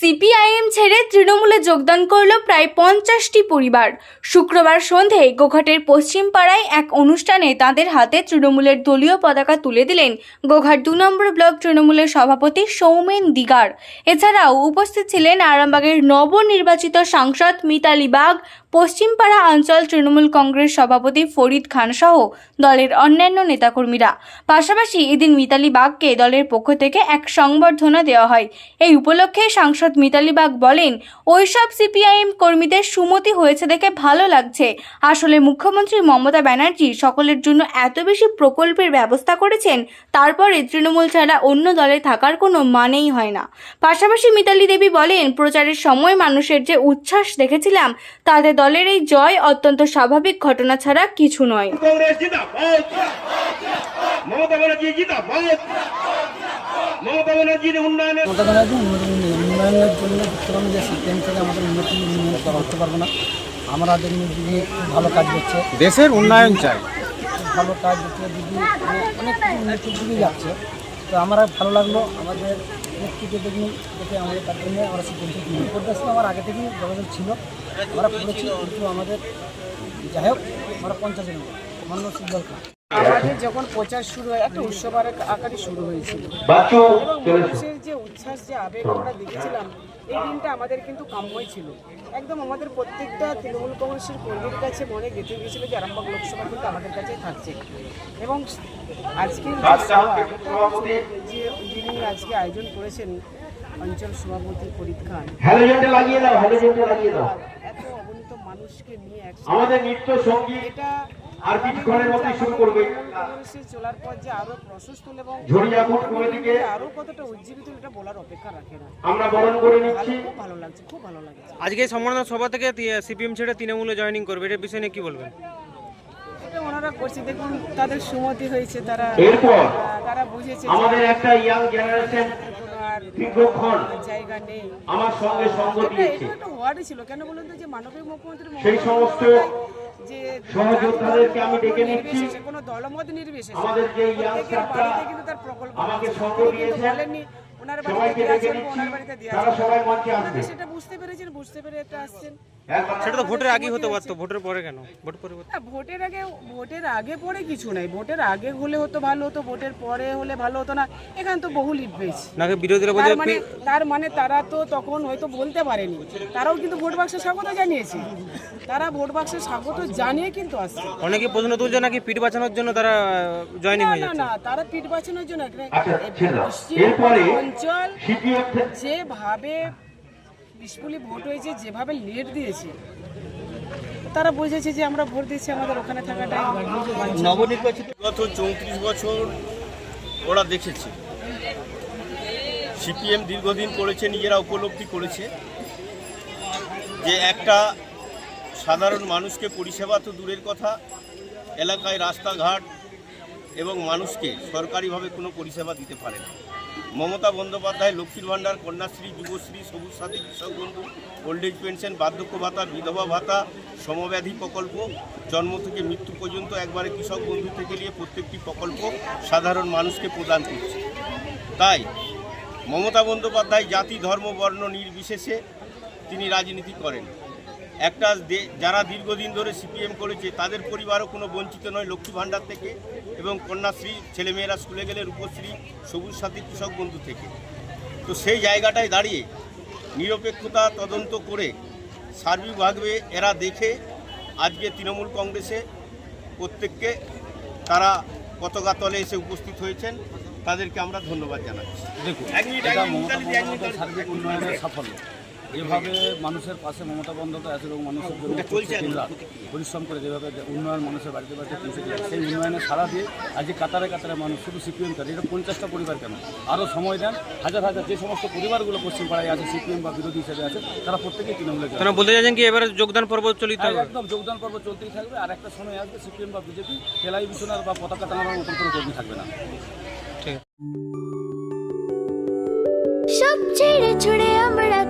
CPIM ছেড়ে তৃণমূলে যোগদান করল প্রায় পঞ্চাশটি পরিবার। শুক্রবার সন্ধেয় গোঘাটের পশ্চিম পাড়ায় এক অনুষ্ঠানে তাদের হাতে তৃণমূলের দলীয় পতাকা তুলে দিলেন গোঘাট দু নম্বর ব্লক তৃণমূলের সভাপতি সৌমেন দিগার। এছাড়াও উপস্থিত ছিলেন আরামবাগের নবনির্বাচিত সাংসদ মিতালি বাগ, পশ্চিমপাড়া অঞ্চল তৃণমূল কংগ্রেস সভাপতি ফরিদ খান সহ দলের অন্যান্য নেতাকর্মীরা। পাশাপাশি এদিন মিতালি বাগকে দলের পক্ষ থেকে এক সংবর্ধনা দেওয়া হয়। এই উপলক্ষে সাংসদ সাংসদ মিতালি বাগ বলেন, ওইসব সিপিআইএম কর্মীদের সুমতি হয়েছে দেখে ভালো লাগছে। আসলে মুখ্যমন্ত্রী মমতা ব্যানার্জি সকলের জন্য এত বেশি প্রকল্পের ব্যবস্থা করেছেন, তারপরে তৃণমূল ছাড়া অন্য দলে থাকার কোনো মানেই হয় না। পাশাপাশি মিতালি দেবী বলেন, প্রচারের সময় মানুষের যে উচ্ছ্বাস দেখেছিলাম, তাতে দলের এই জয় অত্যন্ত স্বাভাবিক ঘটনা ছাড়া কিছু নয়। মমতা ব্যানার্জি মমতা ব্যানার্জির উন্নয়নের উন্নয়নের জন্য উত্তরবঙ্গের থেকে আমাদের উন্নতি উন্নয়ন করা হতে পারব না। আমরা দিদি ভালো কাজ করছে দেশের উন্নয়ন চাই। ভালো কাজ হচ্ছে দিদি অনেক উন্নতির দিদি যাচ্ছে। তো আমার ভালো লাগল আমাদের আমাদের তার আমরা করতেছি আমার আগে থেকেই যোগাযোগ ছিল আমরা কিন্তু আমাদের যাই হোক আমরা পঞ্চাশ জন। মান্য সিদ্ধান্ত আমাদের যখন প্রচার শুরু হয় একটা উৎসব আকারে শুরু হয়েছিল। এবং মানুষের যে উচ্ছ্বাস যে আবেগ আমরা দেখেছিলাম এই দিনটা আমাদের কিন্তু কাম্যই ছিল। একদম আমাদের প্রত্যেকটা তৃণমূল কংগ্রেসের কর্মীর কাছে মনে গেঁথে গিয়েছিল যে আরামবাগ লোকসভা কিন্তু আমাদের কাছেই থাকছে। এবং আজকের যে যিনি আজকে আয়োজন করেছেন অঞ্চল সভাপতি ফরিদ খান। এত অবনীত মানুষকে নিয়ে আমাদের নৃত্য সংগীত এটা আর কিছুক্ষণের মধ্যেই শুরু করবে। চলার পর যে আরও এবং ঝরিয়া ফুট কমিটিকে আরও কতটা উজ্জীবিত এটা বলার অপেক্ষা রাখে না। আমরা বরণ করে নিচ্ছি। খুব ভালো লাগছে খুব ভালো লাগছে। আজকে সম্মাননা সভা থেকে সিপিএম ছেড়ে তৃণমূলে জয়েনিং করবে এটা বিষয়ে নিয়ে কি বলবেন? এটা ওনারা করছে দেখুন তাদের সুমতি হয়েছে তারা এরপর তারা বুঝেছে আমাদের একটা ইয়াং জেনারেশন কোনো দীর্ঘক্ষণ জায়গা নেই। আমার সঙ্গে সঙ্গ দিয়েছে এটা একটা ওয়ার্ডই ছিল। কেন বলুন তো যে মানবিক মুখ্যমন্ত্রী সেই সমস্ত যে সহযোদ্ধাদেরকে আমি ডেকে নিচ্ছি। নির্বিশেষে, কোনো দলমত নির্বিশেষে আমাদের যে কিন্তু তার প্রকল্প আমাকে সঙ্গ ওনার বাড়িতে ওনার বাড়িতে সেটা বুঝতে পেরেছেন বুঝতে পেরে এটা আসছেন। সেটা তো ভোটের আগে হতে পারতো ভোটের পরে কেন? ভোট পরে না ভোটের আগে ভোটের আগে পরে কিছু নাই। ভোটের আগে হলে হতো ভালো হতো ভোটের পরে হলে ভালো হতো না। এখানে তো বহু লিড পেয়েছে নাকি বিরোধীরা বলছে মানে তার মানে তারা তো তখন হয়তো বলতে পারেনি। তারাও কিন্তু ভোট বাক্সে স্বাগত জানিয়েছে। তারা ভোট বাক্সে স্বাগত জানিয়ে কিন্তু আসছে। অনেকে প্রশ্ন তুলছে নাকি পিঠ বাঁচানোর জন্য তারা জয়েনিং হয়ে না যাচ্ছে? না তারা পিঠ বাঁচানোর জন্য আচ্ছা, এরপরে অঞ্চল যেভাবে পিসফুলি ভোট হয়েছে, যেভাবে লেট দিয়েছে, তারা বুঝেছে যে আমরা ভোট দিচ্ছি আমাদের ওখানে থাকাটাই নবনির্বাচিত গত চৌত্রিশ বছর ওরা দেখেছে। সিপিএম দীর্ঘদিন করেছে, নিজেরা উপলব্ধি করেছে যে একটা সাধারণ মানুষকে পরিষেবা তো দূরের কথা, এলাকায় রাস্তাঘাট এবং মানুষকে সরকারিভাবে কোনো পরিষেবা দিতে পারে না। মমতা বন্দ্যোপাধ্যায়, লক্ষ্মীর ভাণ্ডার, কন্যাশ্রী, যুবশ্রী, সবুজ সাথী, কৃষক বন্ধু ওল্ড এজ পেনশন বার্ধক্য ভাতা, বিধবা ভাতা, সমব্যাধি প্রকল্প, জন্ম থেকে মৃত্যু পর্যন্ত একবারে কৃষক বন্ধু থেকে নিয়ে প্রত্যেকটি প্রকল্প সাধারণ মানুষকে প্রদান করছে। তাই মমতা বন্দ্যোপাধ্যায় জাতি, ধর্ম, বর্ণ নির্বিশেষে তিনি রাজনীতি করেন। একটা দে- যারা দীর্ঘদিন ধরে সিপিএম করেছে তাদের পরিবারও কোনো বঞ্চিত নয় লক্ষ্মী ভাণ্ডার থেকে এবং কন্যাশ্রী ছেলেমেয়েরা স্কুলে গেলে রূপশ্রী সবুজ সাথী কৃষক বন্ধু থেকে। তো সেই জায়গাটায় দাঁড়িয়ে নিরপেক্ষতা তদন্ত করে সার্বিকভাবে এরা দেখে আজকে তৃণমূল কংগ্রেসে প্রত্যেককে তারা পতাকা তলে এসে উপস্থিত হয়েছেন। তাদেরকে আমরা ধন্যবাদ জানাচ্ছি। দেখুন সাফল্য। এভাবে মানুষের পাশে মমতা বন্দ্যোপাধ্যায় আছে এবং মানুষের জন্য পরিশ্রম করে যেভাবে উন্নয়ন মানুষের বাড়িতে বাড়িতে পৌঁছে দিয়ে সেই উন্নয়নে সারা দিয়ে আজকে কাতারে কাতারে মানুষ শুধু সিপিএম করে। এটা পঞ্চাশটা পরিবার কেন? আরও সময় দেন। হাজার হাজার যে সমস্ত পরিবারগুলো পশ্চিম পাড়ায় আছে সিপিএম বা বিরোধী হিসেবে আছে তারা প্রত্যেকেই তৃণমূলে তারা বলতে চাইছেন কি এবারে যোগদান পর্ব চলিত হবে? একদম যোগদান পর্ব চলতেই থাকবে। আর একটা সময় আসবে সিপিএম বা বিজেপি টেলিভিশনের বা পতাকা টাঙানোর মতন কোনো কর্মী থাকবে না। ঠিক সব ছেড়ে ছুড়ে